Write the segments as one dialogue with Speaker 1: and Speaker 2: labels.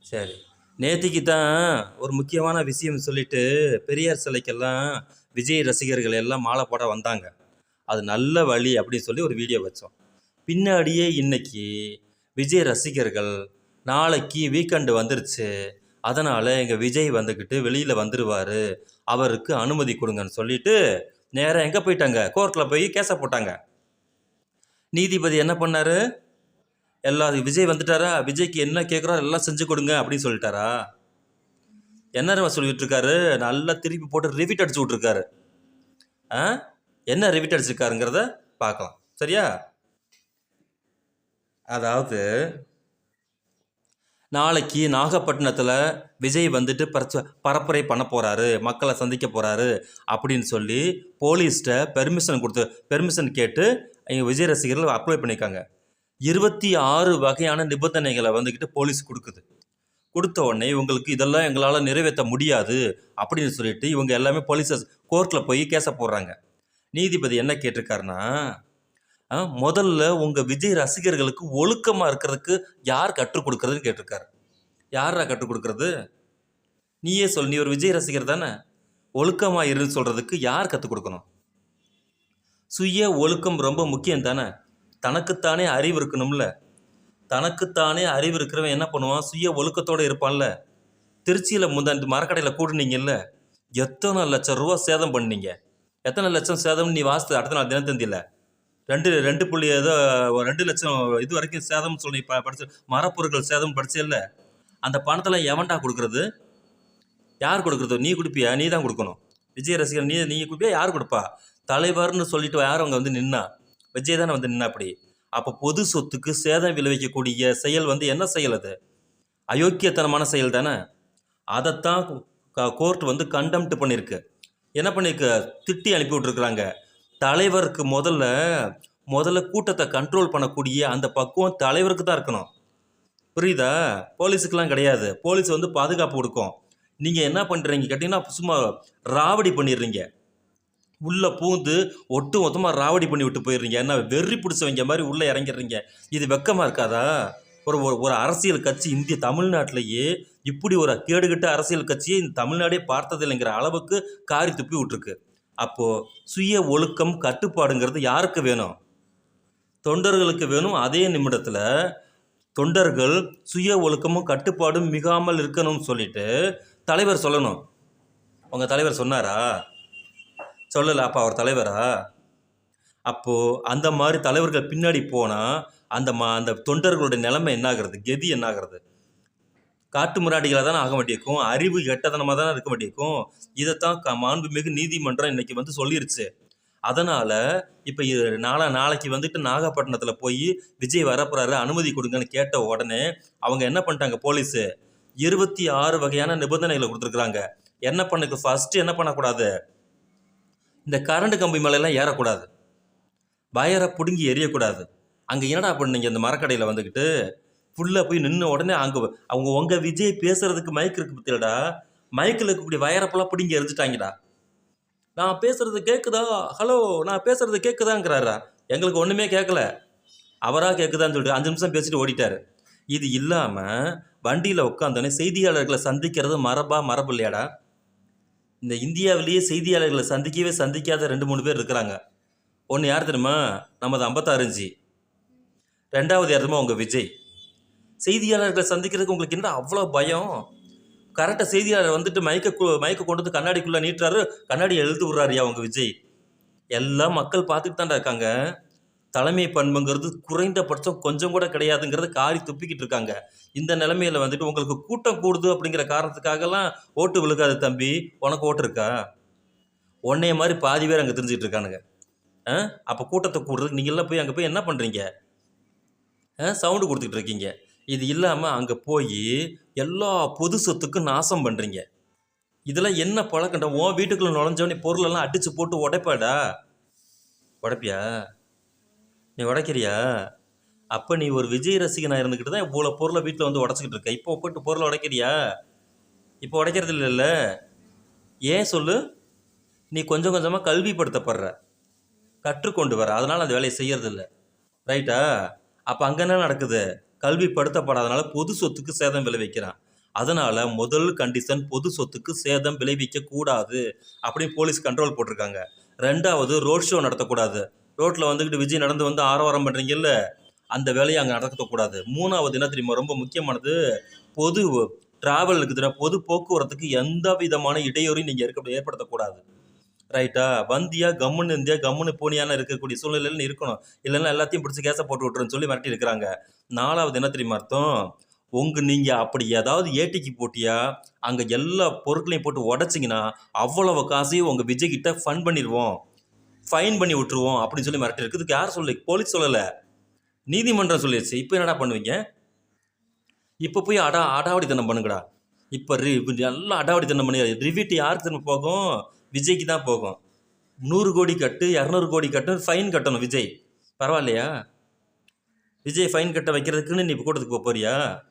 Speaker 1: சரி. நேத்திக்கு தான் ஒரு முக்கியமான விஷயம் சொல்லிட்டு பெரியார் சிலைக்கெல்லாம் விஜய் ரசிகர்கள் எல்லாம் மாலை போட வந்தாங்க. அது நல்ல வழி அப்படின்னு சொல்லி ஒரு வீடியோ வச்சோம். பின்னாடியே இன்னைக்கு விஜய் ரசிகர்கள் நாளைக்கு வீக்கெண்டு வந்துருச்சு. அதனால் எங்கள் விஜய் வந்துக்கிட்டு வெளியில் வந்துடுவார் அவருக்கு அனுமதி கொடுங்கன்னு சொல்லிட்டு நேராக எங்கே போயிட்டாங்க? கோர்ட்டில் போய் கேஸை போட்டாங்க. நீதிபதி என்ன பண்ணாரு? எல்லா விஜய் வந்துட்டாரா? விஜய்க்கு என்ன கேட்குறோ எல்லாம் செஞ்சு கொடுங்க அப்படின்னு சொல்லிட்டாரா? என்ன சொல்லிட்டு இருக்காரு நல்லா திருப்பி போட்டு ரிவிட் அடிச்சு விட்ருக்காரு ஆ? என்ன ரிவிட் அடிச்சிருக்காருங்கிறத பார்க்கலாம். சரியா? அதாவது நாளைக்கு நாகப்பட்டினத்தில் விஜய் வந்துட்டு பரச்ச பரப்புரை பண்ண போகிறாரு மக்களை சந்திக்க போகிறாரு அப்படின்னு சொல்லி போலீஸ்கிட்ட பெர்மிஷன் கொடுத்து பெர்மிஷன் கேட்டு எங்கள் விஜய் ரசிகர்கள் அப்ளை பண்ணியிருக்காங்க. இருபத்தி ஆறு வகையான நிபந்தனைகளை வந்துக்கிட்டு போலீஸ் கொடுக்குது. கொடுத்த உடனே இவங்களுக்கு இதெல்லாம் எங்களால் நிறைவேற்ற முடியாது அப்படின்னு சொல்லிட்டு இவங்க எல்லாமே போலீஸ் கோர்ட்டில் போய் கேஸை போடுறாங்க. நீதிபதி என்ன கேட்டிருக்காருன்னா முதல்ல உங்கள் விஜய் ரசிகர்களுக்கு ஒழுக்கமாக இருக்கிறதுக்கு யார் கற்றுக் கொடுக்குறதுன்னு கேட்டிருக்காரு. யாரா கற்றுக் கொடுக்குறது? நீயே சொல் நீ ஒரு விஜய் ரசிகர் தானே? ஒழுக்கமாக இருன்னு சொல்கிறதுக்கு யார் கற்றுக் கொடுக்கணும்? சுய ஒழுக்கம் ரொம்ப முக்கியம் தானே தனக்குத்தானே அறிவு இருக்கணும்ல. தனக்குத்தானே அறிவு இருக்கிறவன் என்ன பண்ணுவான்? சுய ஒழுக்கத்தோடு இருப்பான்ல. திருச்சியில் முந்தாண்டு மரக்கடையில் கூடுனீங்கல்ல. எத்தனை லட்சம் ரூபா சேதம் பண்ணீங்க? எத்தனை லட்சம் சேதம்னு நீ வாசித்து அடுத்த நாள் தினத்தந்தியில்? ரெண்டு ரெண்டு புள்ளி ஏதோ ரெண்டு லட்சம் இது வரைக்கும் சேதம்னு சொல்லி ப படிச்சு மரப்பொருட்கள் சேதம் படிச்சேல்ல. அந்த பணத்தில் எவன்டா கொடுக்குறது? யார் கொடுக்குறது? நீ கொடுப்பியா? நீ தான் கொடுக்கணும். விஜய் ரசிகர் நீ நீ கொடுப்பியா? யார் கொடுப்பா? தலைவர்னு சொல்லிட்டு யார் அவங்க வந்து நின்னா? விஜய் தானே வந்து நின்னா அப்படி. அப்போ பொது சொத்துக்கு சேதம் விளைவிக்கக்கூடிய செயல் வந்து என்ன செயல் அது? அயோக்கியத்தனமான செயல் தானே? அதைத்தான் கோர்ட் வந்து கண்டம்ட் பண்ணியிருக்கு என்ன பண்ணியிருக்கு திட்டி அனுப்பி விட்ருக்குறாங்க தலைவருக்கு முதல்ல முதல்ல கூட்டத்தை கண்ட்ரோல் பண்ணக்கூடிய அந்த பக்குவம் தலைவருக்கு தான் இருக்கணும். புரியுதா? போலீஸுக்கெல்லாம் கிடையாது. போலீஸ் வந்து பாதுகாப்பு கொடுக்கும். நீங்கள் என்ன பண்ணுறீங்க கேட்டிங்கன்னா சும்மா ராவடி பண்ணிடுறீங்க. உள்ளே பூந்து ஒட்டு மொத்தமாக ராவடி பண்ணி விட்டு போயிடுறீங்க. என்ன வெறி பிடிச்சவங்க மாதிரி உள்ளே இறங்கிடுறீங்க. இது வெக்கமாக இருக்காதா? ஒரு ஒரு ஒரு அரசியல் கட்சி இந்திய தமிழ்நாட்டிலேயே இப்படி ஒரு கேடுகட்ட அரசியல் கட்சியை இந்த தமிழ்நாடே பார்த்ததில்லைங்கிற அளவுக்கு காரி துப்பி விட்டுருக்கு. அப்போது சுய ஒழுக்கம் கட்டுப்பாடுங்கிறது யாருக்கு வேணும்? தொண்டர்களுக்கு வேணும். அதே நிமிடத்தில் தொண்டர்கள் சுய ஒழுக்கமும் கட்டுப்பாடும் மிகாமல் இருக்கணும்னு சொல்லிட்டு தலைவர் சொல்லணும். உங்கள் தலைவர் சொன்னாரா? சொல்லலை அப்போ அவர் தலைவரா? அப்போது அந்த மாதிரி தலைவர்கள் பின்னாடி போனால் அந்த மா அந்த தொண்டர்களுடைய நிலைமை என்னாகிறது? கெதி என்னாகிறது? காட்டு முராடிகளாக தானே ஆக வேண்டியிருக்கும்? அறிவு எட்டதனமாக தானே இருக்க வேண்டியிருக்கும்? இதைத்தான் க மாண்புமிகு நீதிமன்றம் இன்னைக்கு வந்து சொல்லிருச்சு. அதனால் இப்போ நாளா நாளைக்கு வந்துட்டு நாகப்பட்டினத்தில் போய் விஜய் வரப்போறாரு அனுமதி கொடுங்கன்னு கேட்ட உடனே அவங்க என்ன பண்ணிட்டாங்க போலீஸு? இருபத்தி ஆறு வகையான நிபந்தனைகளை கொடுத்துருக்குறாங்க. என்ன பண்ணுக்கு ஃபஸ்ட்டு என்ன பண்ணக்கூடாது? இந்த கரண்ட் கம்பி மேலெல்லாம் ஏறக்கூடாது. வயரை பிடுங்கி எரியக்கூடாது அங்கே என்னடா பண்ணீங்க? இந்த மரக்கடையில் வந்துக்கிட்டு ஃபுல்லாக போய் நின்று உடனே அங்கே அவங்க உங்கள் விஜய் பேசுகிறதுக்கு மைக் இருக்கு பத்தியடா மைக்கில் இருக்கக்கூடிய வயரப்பெல்லாம் பிடுங்கி எரிஞ்சிட்டாங்கடா நான் பேசுறது கேட்குதா ஹலோ நான் பேசுறது கேட்குதாங்கிறாரா எங்களுக்கு ஒன்றுமே கேட்கல அவராக கேட்குதான்னு சொல்லிட்டு அஞ்சு நிமிஷம் பேசிட்டு ஓடிட்டார். இது இல்லாமல் வண்டியில் உட்காந்தோடனே செய்தியாளர்களை சந்திக்கிறது மரபா மரபு இல்லையாடா? இந்த இந்தியாவிலேயே செய்தியாளர்களை சந்திக்கவே சந்திக்காத ரெண்டு மூணு பேர் இருக்கிறாங்க. ஒன்று யார் தெரியுமா? நமது ஐம்பத்தாறுஞ்சி ரெண்டாவது யார் தெரியுமா? உங்கள் விஜய். செய்தியாளர்களை சந்திக்கிறதுக்கு உங்களுக்கு என்ன அவ்வளோ பயம்? கரெக்டாக செய்தியாளர் வந்துட்டு மயக்க மயக்க கொண்டு வந்து கண்ணாடிக்குள்ளே நீட்டுறாரு கண்ணாடி எழுத்து விட்றாருயா உங்கள் விஜய். எல்லாம் மக்கள் பார்த்துட்டு தான்டா இருக்காங்க. தலைமை பண்புங்கிறது குறைந்தபட்சம் கொஞ்சம் கூட கிடையாதுங்கிறத காரி துப்பிக்கிட்டு இருக்காங்க. இந்த நிலைமையில் வந்துட்டு உங்களுக்கு கூட்டம் கூடுது அப்படிங்கிற காரணத்துக்காகலாம் ஓட்டு விழுக்காது தம்பி. உனக்கு ஓட்டு இருக்கா? உன்னைய மாதிரி பாதி பேர் அங்கே தெரிஞ்சிட்டு இருக்கானுங்க. ஆ? அப்போ கூட்டத்தை கூடுறதுக்கு நீங்கள்லாம் போய் அங்கே போய் என்ன பண்ணுறீங்க சவுண்டு கொடுத்துக்கிட்டு இருக்கீங்க. இது இல்லாமல் அங்கே போய் எல்லா பொது சொத்துக்கும் நாசம் பண்ணுறீங்க இதெல்லாம் என்ன பழக்கண்டா உன் வீட்டுக்குள்ளே நுழைஞ்சவனே பொருளெல்லாம் அடித்து போட்டு உடைப்பாடா? உடைப்பியா? நீ உடைக்கிறியா? அப்போ நீ ஒரு விஜய் ரசிகனாக இருந்துக்கிட்டு தான் இவ்வளோ பொருளை வீட்டில் வந்து உடச்சிக்கிட்டு இருக்க. இப்போ போட்டு பொருளை உடைக்கிறியா? இப்போ உடைக்கிறது இல்லைல்ல. ஏன் சொல்லு? நீ கொஞ்சம் கொஞ்சமாக கல்விப்படுத்தப்படுற. கற்றுக்கொண்டு வர. அதனால் அந்த வேலையை செய்யறதில்ல ரைட்டா? அப்போ அங்கே என்ன நடக்குது? கல்வி படுத்தப்படாதனால பொது சொத்துக்கு சேதம் விளைவிக்கிறான். அதனால் முதல் கண்டிஷன் பொது சொத்துக்கு சேதம் விளைவிக்க கூடாது அப்படின்னு போலீஸ் கண்ட்ரோல் போட்டிருக்காங்க. ரெண்டாவது ரோட் ஷோ நடத்தக்கூடாது. ரோட்டில் வந்துக்கிட்டு விஜய் நடந்து வந்து ஆரவாரம் பண்ணுறீங்கல்ல அந்த வேலையை அங்கே நடக்கக்கூடாது. மூணாவது என்ன தெரியுமா? ரொம்ப முக்கியமானது பொது டிராவல் இருக்குதுன்னா பொது போக்குவரத்துக்கு எந்த விதமான இடையூறையும் நீங்கள் இருக்க ஏற்படுத்தக்கூடாது. ரைட்டா வந்தியா கம்முன்னு இருந்தியா கம்முன்னு போனியான இருக்கக்கூடிய சூழ்நிலையில் இருக்கணும். இல்லைன்னா எல்லாத்தையும் பிடிச்சி கேஸை போட்டு விட்டுருன்னு சொல்லி மிரட்டி இருக்கிறாங்க. நாலாவது என்ன தெரியுமா அர்த்தம்? உங்க நீங்கள் அப்படி ஏதாவது ஏட்டிக்கு போட்டியா? அங்கே எல்லா பொருட்களையும் போட்டு உடச்சிங்கன்னா அவ்வளவு காசையும் உங்கள் விஜய் கிட்ட ஃபன் பண்ணிடுவோம் ஃபைன் பண்ணி விட்டுருவோம் அப்படின்னு சொல்லி மிரட்டி இருக்கு. இதுக்கு யார் சொல்லி? போலீஸ் சொல்லலை. நீதிமன்றம் சொல்லிடுச்சு இப்போ என்னடா பண்ணுவீங்க? இப்போ போய் அடா அடாவடி அடாவடித்தனம் பண்ணுங்கடா. இப்போ ரி இப்ப நல்லா அடாவடித்தனம் பண்ணி ரிவீட்டு யாருக்கு திரும்ப போகும்? விஜய்க்கு தான் போகும். நூறு கோடி கட்டு இரநூறு கோடி கட்டு ஃபைன் கட்டணும் விஜய். பரவாயில்லையா? விஜய் ஃபைன் கட்ட வைக்கிறதுக்குன்னு நீ இப்போ கூட்டத்துக்கு போக போறியா?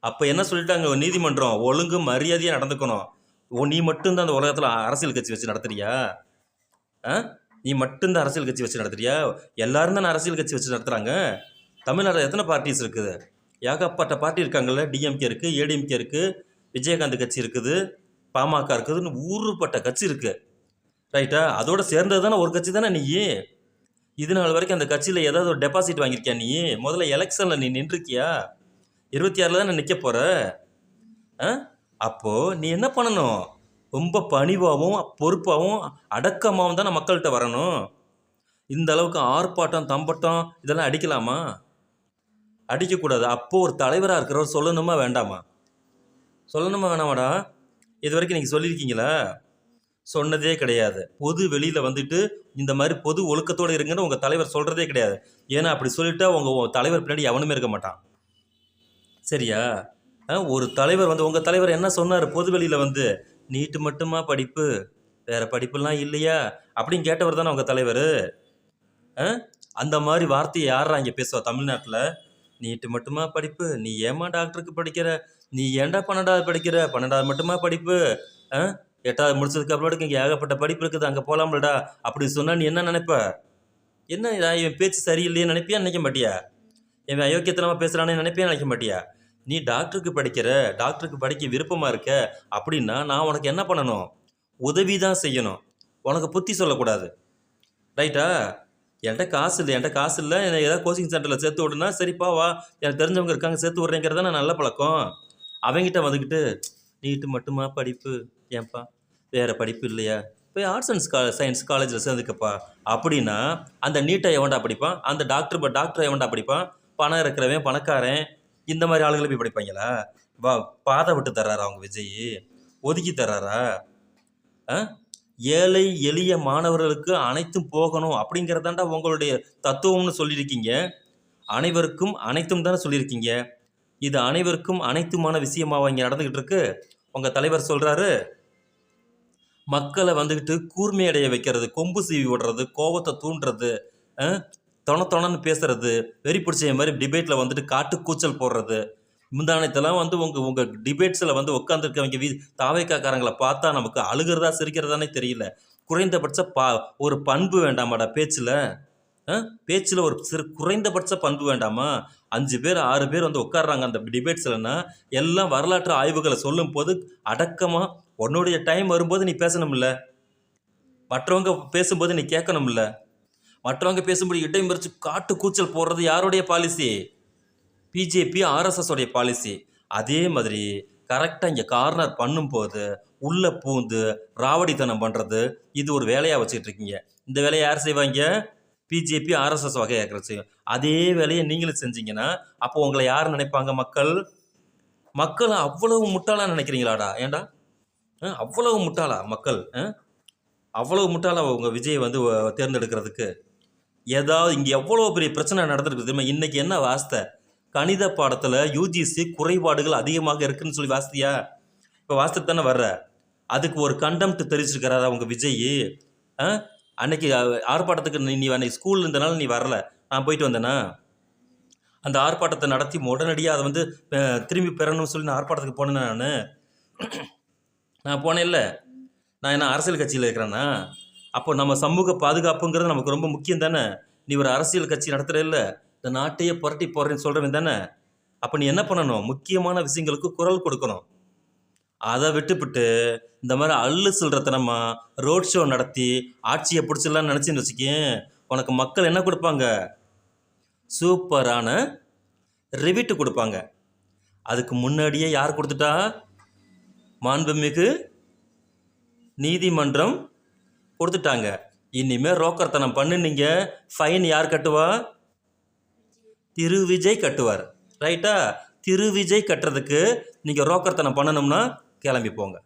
Speaker 1: அப்போ என்ன சொல்லிட்டாங்க நீதிமன்றம்? ஒழுங்கு மரியாதையாக நடந்துக்கணும். ஓ நீ மட்டும்தான் அந்த உலகத்தில் அரசியல் கட்சி வச்சு நடத்துறியா? ஆ? நீ மட்டும்தான் அரசியல் கட்சி வச்சு நடத்துறியா? எல்லாரும் தான் அரசியல் கட்சி வச்சு நடத்துகிறாங்க தமிழ்நாட்டில் எத்தனை பார்ட்டிஸ் இருக்குது? ஏகப்பட்ட பார்ட்டி இருக்காங்கல்ல. டிஎம்கே இருக்குது ஏடிஎம்கே இருக்குது விஜயகாந்த் கட்சி இருக்குது பாமக இருக்குதுன்னு ஊருப்பட்ட கட்சி இருக்குது ரைட்டா அதோட சேர்ந்தது தானே ஒரு கட்சி தானே நீ இது நாள் வரைக்கும் அந்த கட்சியில் ஏதாவது ஒரு டெபாசிட் வாங்கியிருக்கியா நீ முதல்ல எலெக்ஷனில் நீ நின்றுருக்கியா? இருபத்தி ஆறில் தானே நிற்க போகிற ஆ? அப்போது நீ என்ன பண்ணணும்? ரொம்ப பணிவாகவும் பொறுப்பாகவும் அடக்கமாகவும் தானே மக்கள்கிட்ட வரணும். இந்த அளவுக்கு ஆர்ப்பாட்டம் தம்பட்டம் இதெல்லாம் அடிக்கலாமா? அடிக்கக்கூடாது. அப்போது ஒரு தலைவராக இருக்கிறவர் சொல்லணுமா வேண்டாமா? சொல்லணுமா வேணாமாடா? இது வரைக்கும் நீங்கள் சொல்லியிருக்கீங்களா? சொன்னதே கிடையாது. பொது வெளியில் வந்துட்டு இந்த மாதிரி பொது ஒழுக்கத்தோடு இருங்கன்னு உங்கள் தலைவர் சொல்கிறதே கிடையாது. ஏன்னா அப்படி சொல்லிட்டா உங்கள் தலைவர் பின்னாடி எவனுமே இருக்க மாட்டான். சரியா? ஒரு தலைவர் வந்து உங்கள் தலைவர் என்ன சொன்னார் பொது வெளியில் வந்து? நீட்டு மட்டுமா படிப்பு? வேற படிப்புலாம் இல்லையா? அப்படின்னு கேட்டவர் தானே உங்கள் தலைவர்? அந்த மாதிரி வார்த்தையை யாரா இங்கே பேசுவா தமிழ்நாட்டில்? நீட்டு மட்டுமா படிப்பு? நீ ஏமா டாக்டருக்கு படிக்கிற? நீ ஏன்டா பன்னெண்டாவது படிக்கிற? பன்னெண்டாவது மட்டுமா படிப்பு? ஆ? எட்டாவது முடிச்சதுக்கு அப்புறம் இங்கே ஏகப்பட்ட படிப்பு இருக்குது? அங்கே போகலாம்லடா அப்படி சொன்னால் நீ என்ன நினைப்ப? என்ன இவன் பேச்சு சரியில்லையே நினைப்பியா? நினைக்க மாட்டியா? இவன் அயோக்கியத்தனமாக பேசுகிறானே நினைப்பியா? நினைக்க மாட்டியா? நீ டாக்டருக்கு படிக்கிற டாக்டருக்கு படிக்க விருப்பமாக இருக்க அப்படின்னா நான் உனக்கு என்ன பண்ணணும்? உதவி தான் செய்யணும். உனக்கு புத்தி சொல்லக்கூடாது. ரைட்டா? என்கிட்ட காசு இல்லை. என்கிட்ட காசு இல்லை. என்னை ஏதாவது கோச்சிங் சென்டரில் சேர்த்து விடுனா சரிப்பா வா. எனக்கு தெரிஞ்சவங்க இருக்காங்க சேர்த்து விட்றேங்கிறத நான் நல்ல பழக்கம். அவங்ககிட்ட வந்துக்கிட்டு நீட்டு மட்டுமா படிப்பு? ஏன்பா? வேறு படிப்பு இல்லையா? போய் ஆர்ட்ஸ் அண்ட் கா சயின்ஸ் காலேஜில் சேர்ந்துக்கப்பா. அப்படின்னா அந்த நீட்டை எவன்டா படிப்பான்? அந்த டாக்டர் டாக்டர் எவன்டா படிப்பான்? பணம் இருக்கிறவன் பணக்காரன். இந்த மாதிரி ஆளுகளை போய் படிப்பாங்களா? வா பாதை விட்டு தர்றாரா அவங்க விஜய்? ஒதுக்கி தர்றாரா? ஆ? ஏழை எளிய மாணவர்களுக்கு அனைத்தும் போகணும் அப்படிங்கிறதாண்டா உங்களுடைய தத்துவம்னு சொல்லியிருக்கீங்க. அனைவருக்கும் அனைத்தும் தானே சொல்லியிருக்கீங்க. இது அனைவருக்கும் அனைத்துமான விஷயமாவா இங்கே நடந்துக்கிட்டு இருக்கு உங்கள் தலைவர் சொல்கிறாரு மக்களை வந்துக்கிட்டு கூர்மையடைய வைக்கிறது கொம்பு சீவி விடுறது கோபத்தை தூண்டுறது ஆ, தொண தொணன்னு பேசுறது வெறி பிடிச்ச மாதிரி டிபேட்டில் வந்துட்டு காட்டு கூச்சல் போடுறது முந்தானத்தெல்லாம் வந்து உங்கள் உங்கள் டிபேட்ஸில் வந்து உட்காந்துருக்கவங்க வீ தாவைக்காக்காரங்களை பார்த்தா நமக்கு அழுகிறதா சிரிக்கிறதானே தெரியல. குறைந்தபட்ச பா ஒரு பண்பு வேண்டாமாடா பேச்சில்? பேச்சில் ஒரு சிறு குறைந்தபட்ச பண்பு வேண்டாமா? அஞ்சு பேர் ஆறு பேர் வந்து உட்காடுறாங்க அந்த டிபேட்ஸ்லன்னா எல்லாம் வரலாற்று ஆய்வுகளை சொல்லும் போது அடக்கமாக உன்னுடைய டைம் வரும்போது நீ பேசணும்ல? மற்றவங்க பேசும்போது நீ கேட்கணும்ல? மற்றவங்க பேசும்போது இடம் மறிச்சு காட்டு கூச்சல் போடுறது யாருடைய பாலிசி பிஜேபி ஆர்எஸ்எஸோடைய பாலிசி அதே மாதிரி கரெக்டாக இங்கே கார்னர் பண்ணும்போது உள்ளே பூந்து ராவடித்தனம் பண்ணுறது இது ஒரு வேலையாக வச்சுக்கிட்டு இருக்கீங்க இந்த வேலையை யார் செய்வாங்க? பிஜேபி ஆர்எஸ்எஸ் வகையாக செய்யும் அதே வேலையை நீங்களும் செஞ்சீங்கன்னா அப்போ உங்களை யார் நினைப்பாங்க மக்கள்? மக்கள் அவ்வளவு முட்டாளாக நினைக்கிறீங்களாடா? ஏன்டா? ஆ, அவ்வளவு முட்டாளா மக்கள்? அவ்வளவு முட்டாளா உங்கள் விஜய் வந்து தேர்ந்தெடுக்கிறதுக்கு? ஏதாவது இங்கே எவ்வளோ பெரிய பிரச்சனை நடந்திருக்கு தெரியுமா? இன்றைக்கி என்ன வாஸ்தை? கணித பாடத்தில் யூஜிசி குறைபாடுகள் அதிகமாக இருக்குன்னு சொல்லி வாஸ்தியா இப்போ வாஸ்து தானே வர்ற. அதுக்கு ஒரு கண்டெம்ட் தெரிவிச்சிருக்கிறாரு அவங்க விஜய்? ஆ? அன்னைக்கு ஆர்ப்பாட்டத்துக்கு நீ நீ அன்னைக்கு ஸ்கூல் இருந்தனால நீ வரல. நான் போயிட்டு வந்தேனா? அந்த ஆர்ப்பாட்டத்தை நடத்தி உடனடியாக அதை வந்து திரும்பி பெறணும்னு சொல்லி நான் ஆர்ப்பாட்டத்துக்கு போனேன்னா நான்? நான் போனேன் இல்லை நான் என்ன அரசியல் கட்சியில் இருக்கிறேன்னா அப்போ நம்ம சமூக பாதுகாப்புங்கிறது நமக்கு ரொம்ப முக்கியம் தானே? நீ ஒரு அரசியல் கட்சி நடத்துகிற இல்லை இந்த நாட்டையே புரட்டி போடுறேன்னு சொல்கிறவன் தானே? அப்போ நீ என்ன பண்ணணும்? முக்கியமான விஷயங்களுக்கு குரல் கொடுக்கணும். அதை விட்டுவிட்டு இந்த மாதிரி அள்ளு சில்லறத்தனமா ரோட் ஷோ நடத்தி ஆட்சியை பிடிச்சிடலான்னு நினச்சின்னு வச்சுக்கேன் உனக்கு மக்கள் என்ன கொடுப்பாங்க? சூப்பரான ரிவிட்டு கொடுப்பாங்க. அதுக்கு முன்னாடியே யார் கொடுத்துட்டா? மாண்புமிகு நீதிமன்றம் கொடுத்துட்டாங்க. இனிமேல் ரோக்கர்த்தனம் பண்ணுனீங்க. ஃபைன் யார் கட்டுவா? திரு விஜய் கட்டுவார். ரைட்டா? திரு விஜய் கட்டுறதுக்கு நீங்கள் ரோக்கர்த்தனம் பண்ணணும்னா கிளம்பி போங்க.